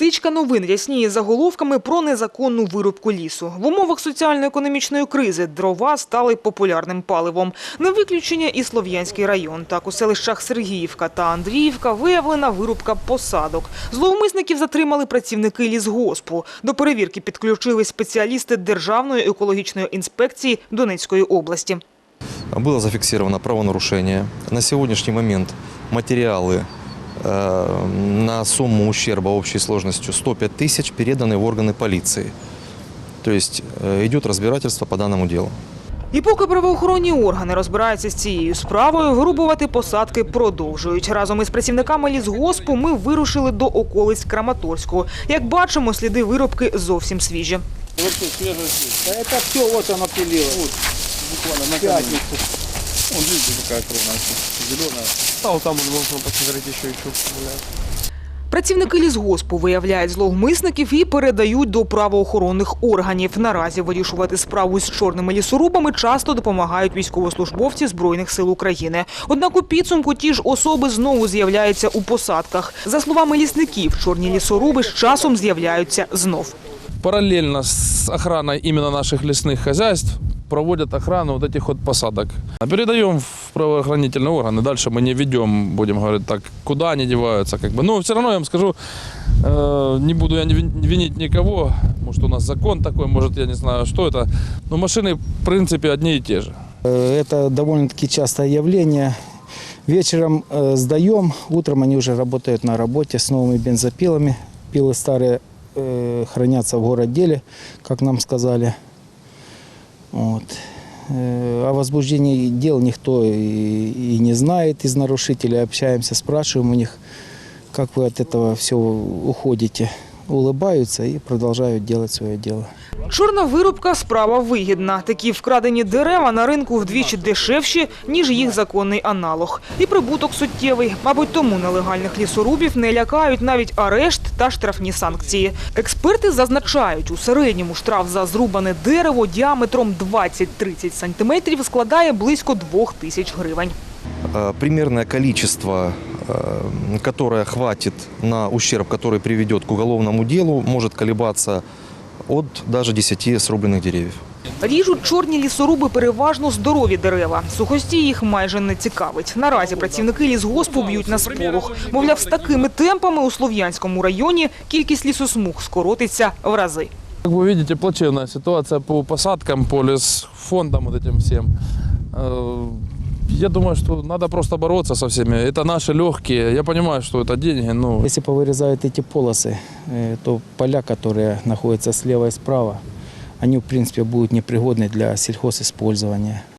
Стичка новин рясніє заголовками про незаконну вирубку лісу. В умовах соціально-економічної кризи дрова стали популярним паливом. Не виключення і Слов'янський район. Так у селищах Сергіївка та Андріївка виявлена вирубка посадок. Зловмисників затримали працівники лісгоспу. До перевірки підключили спеціалісти Державної екологічної інспекції Донецької області. Было зафиксировано правонарушение. На сегодняшний момент материалы э, на сумму ущерба общей сложностью 105 тысяч переданы в органы полиции. То есть э, идет разбирательство по данному делу. І поки правоохоронні органи розбираються з цією справою, вирубувати посадки продовжують. Разом із працівниками лісгоспу ми вирушили до околиць Краматорського. Як бачимо, сліди вирубки зовсім свіжі. Вот тут свежая свежь. Да это все, вот оно пилило. Вот, буквально на Пятницу. Вон, видите, какая кровная, зеленая. А вот там можно посмотреть еще и чуб гуляет. Працівники лісгоспу виявляють зловмисників і передають до правоохоронних органів. Наразі вирішувати справу з чорними лісорубами часто допомагають військовослужбовці Збройних сил України. Однак у підсумку ті ж особи знову з'являються у посадках. За словами лісників, чорні лісоруби з часом з'являються знов. Параллельно с охраной именно наших лесных хозяйств проводят охрану вот этих вот посадок. А Передаем в правоохранительные органы. Дальше мы не ведем, будем говорить так, куда они деваются. Как бы. Но все равно я вам скажу, э, не буду я винить никого. Может, у нас закон такой, может, я не знаю, что это. Но машины, в принципе, одни и те же. Э, Это довольно-таки частое явление. Вечером э, сдаем, утром они уже работают на работе с новыми бензопилами. Пилы старые э, хранятся в городделе, как нам сказали. Вот. Э, О возбуждении дел никто и, и не знает из нарушителей. Общаемся, спрашиваем у них, как вы от этого все уходите. Улыбаются и продолжают делать свое дело. Чорна вирубка – справа вигідна. Такі вкрадені дерева на ринку вдвічі дешевші, ніж їх законний аналог. І прибуток суттєвий. Мабуть, тому нелегальних лісорубів не лякають навіть арешт та штрафні санкції. Експерти зазначають, у середньому штраф за зрубане дерево діаметром 20-30 сантиметрів складає близько 2 тисяч гривень. Э, Примерное количество, э, которое хватит на ущерб, который приведет к уголовному делу, может колебаться от даже 10 срубленных деревьев. Ріжуть чорні лісоруби переважно здорові дерева. Сухості їх майже не цікавить. Наразі працівники лісгоспу б'ють на сполох. Мовляв, з такими темпами у Слов'янському районі кількість лісосмуг скоротиться в рази. Как вы видите, плачевная ситуация по посадкам, по лесфондам, вот этим всем. Э, Я думаю, что надо просто бороться со всеми. Это наши легкие. Я понимаю, что это деньги, но Если повырезают эти полосы, э, то поля, которые находятся слева и справа, они, в принципе, будут непригодны для сельхозиспользования.